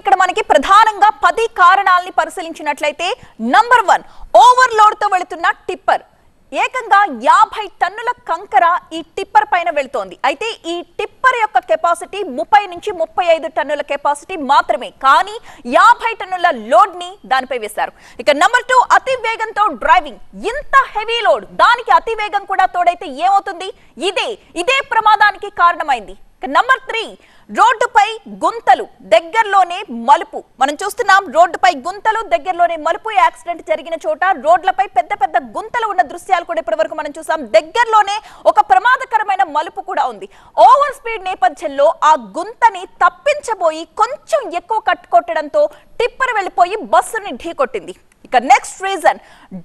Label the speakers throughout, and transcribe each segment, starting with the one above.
Speaker 1: ఇక్కడ మనకి ప్రధానంగా పది కారణాలని పరిశీలించినట్లయితే నంబర్ వన్ ఓవర్లోడ్తో వెళుతున్న టిప్పర్. ఏకంగా యాభై టన్నుల కంకర ఈ టిప్పర్ పైన వెళుతోంది. అయితే ఈ టిప్పర్ యొక్క కెపాసిటీ ముప్పై నుంచి ముప్పై ఐదు టన్నుల కెపాసిటీ మాత్రమే. కానీ యాభై టన్నుల లోడ్ని దానిపై వేశారు. ఇక నంబర్ టూ అతి వేగంతో డ్రైవింగ్. ఇంత హెవీ లోడ్ దానికి అతి వేగం కూడా తోడైతే ఏమవుతుంది? ఇదే ఇదే ప్రమాదానికి కారణమైంది. నంబర్ త్రీ రోడ్డుపై గుంతలు దగ్గరలోనే మలుపు. మనం చూస్తున్నాం రోడ్డుపై గుంతలు దగ్గరలోనే మలుపు. యాక్సిడెంట్ జరిగిన చోట రోడ్లపై పెద్ద పెద్ద గుంతలు ఉన్న దృశ్యాలు కూడా ఇప్పటి వరకు మనం చూసాం. దగ్గరలోనే ఒక ప్రమాదకరమైన మలుపు కూడా ఉంది. ఓవర్ స్పీడ్ నేపథ్యంలో ఆ గుంతని తప్పించబోయి కొంచెం ఎక్కువ కట్టుకొట్టడంతో టిప్పర్ వెళ్ళిపోయి బస్సుని ఢీకొట్టింది. ఇక నెక్స్ట్ రీజన్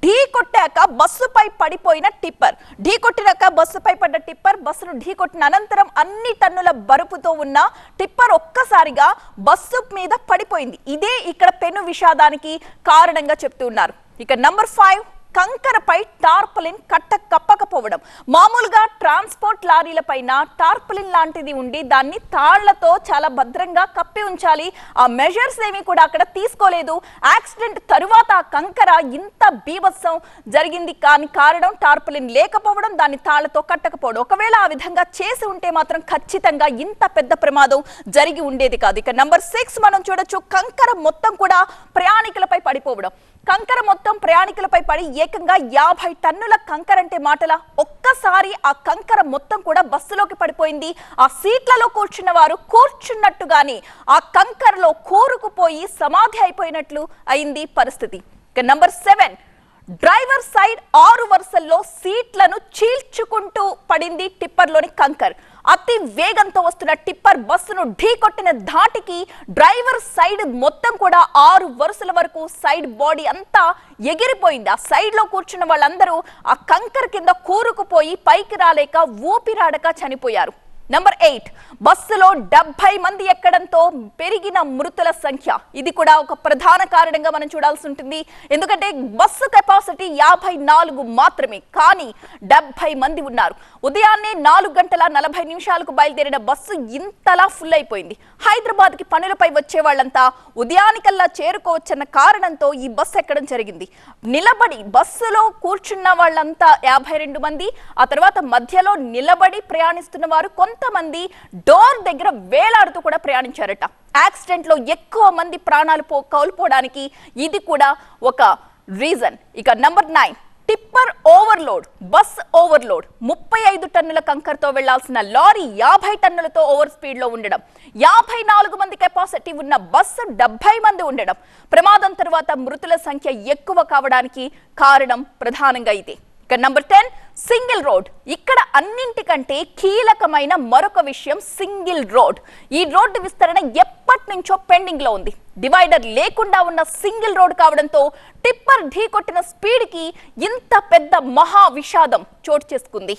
Speaker 1: ఢీ కొట్టాక బస్సుపై పడిపోయిన టిప్పర్. ఢీ కొట్టినాక బస్సుపై పడ్డ టిప్పర్ బస్సును ఢీ కొట్టిన అనంతరం అన్ని టన్నుల బరుపుతో ఉన్న టిప్పర్ ఒక్కసారిగా బస్సు మీద పడిపోయింది. ఇదే ఇక్కడ పెను విషాదానికి కారణంగా చెప్తూ ఉన్నారు ఇక నంబర్ ఫైవ్ కంకరపై టార్పలిన్ కట్ట కప్పకపోవడం మామూలుగా ట్రాన్స్పోర్ట్ లారీల పైన టార్పలిన్ లాంటిది ఉండి దాన్ని తాళ్ళతో చాలా భద్రంగా కప్పి ఉంచాలి. ఆ మెజర్స్ ఏమీ కూడా అక్కడ తీసుకోలేదు. యాక్సిడెంట్ తరువాత ఆ కంకర ఇంత బీభత్సం జరిగింది కానీ కారణం టార్పలిన్ లేకపోవడం దాన్ని తాళ్ళతో కట్టకపోవడం. ఒకవేళ ఆ విధంగా చేసి ఉంటే మాత్రం ఖచ్చితంగా ఇంత పెద్ద ప్రమాదం జరిగి ఉండేది కాదు. ఇక నంబర్ సిక్స్ మనం చూడొచ్చు. కంకర మొత్తం కూడా ప్రయాణికులపై పడిపోవడం. కంకర మొత్తం ప్రయాణికులపై పడి ఏకంగా యాభై టన్నుల కంకర అంటే మాటల ఒక్కసారి ఆ కంకర మొత్తం కూడా బస్సులోకి పడిపోయింది. ఆ సీట్లలో కూర్చున్న వారు కూర్చున్నట్టుగానే ఆ కంకరలో కూరుకుపోయి సమాధి అయిపోయినట్లు అయింది పరిస్థితి. ఇక నంబర్ సెవెన్ డ్రైవర్ సైడ్ ఆరు వరుసల్లో సీట్లను చీల్చుకుంటూ పడింది టిప్పర్లోని కంకర్. అతి వేగంతో వస్తున్న టిప్పర్ బస్సును ఢీకొట్టిన ధాటికి డ్రైవర్ సైడ్ మొత్తం కూడా ఆరు వరుసల వరకు సైడ్ బాడీ అంతా ఎగిరిపోయింది. ఆ సైడ్లో కూర్చున్న వాళ్ళందరూ ఆ కంకర్ కింద కూరుకుపోయి పైకి రాలేక ఊపిరాడక చనిపోయారు. నంబర్ ఎయిట్ బస్సులో డెబ్బై మంది ఎక్కడంతో పెరిగిన మృతుల సంఖ్య. ఇది కూడా ఒక ప్రధాన కారణంగా మనం చూడాల్సి ఉంటుంది. ఎందుకంటే బస్సు కెపాసిటీ యాభై నాలుగు మాత్రమే. కానీ డెబ్బై మంది ఉన్నారు. ఉదయాన్నే నాలుగు గంటల నలభై నిమిషాలకు బయలుదేరిన బస్సు ఇంతలా ఫుల్ అయిపోయింది. హైదరాబాద్కి పనులపై వచ్చే వాళ్ళంతా ఉదయానికల్లా చేరుకోవచ్చన్న కారణంతో ఈ బస్సు ఎక్కడం జరిగింది. నిలబడి బస్సులో కూర్చున్న వాళ్ళంతా యాభై రెండు మంది ఆ తర్వాత మధ్యలో నిలబడి ప్రయాణిస్తున్న వారు కొంతమంది డోర్ దగ్గర వేలాడుతూ కూడా ప్రయాణించారట. యాక్సిడెంట్లో ఎక్కువ మంది ప్రాణాలు పో కోల్పోవడానికి ఇది కూడా ఒక రీజన్. ఇక number nine tipper overload bus overload. ముప్పై ఐదు టన్నుల కంకర్తో వెళ్ళాల్సిన లారీ యాభై టన్నులతో ఓవర్ స్పీడ్లో ఉండడం. యాభై నాలుగు మంది కెపాసిటీ ఉన్న బస్సు డెబ్బై మంది ఉండడం. ప్రమాదం తర్వాత మృతుల సంఖ్య ఎక్కువ కావడానికి కారణం ప్రధానంగా ఇది. ఇక నంబర్ టెన్ సింగిల్ రోడ్. ఇక్కడ అన్నింటికంటే కీలకమైన మరొక విషయం సింగిల్ రోడ్. ఈ రోడ్డు విస్తరణ ఎప్పటి నుంచో పెండింగ్లో ఉంది. డివైడర్ లేకుండా ఉన్న సింగిల్ రోడ్ కావడంతో టిప్పర్ ఢీ కొట్టిన స్పీడ్కి ఇంత పెద్ద మహా విషాదం చోటు చేసుకుంది.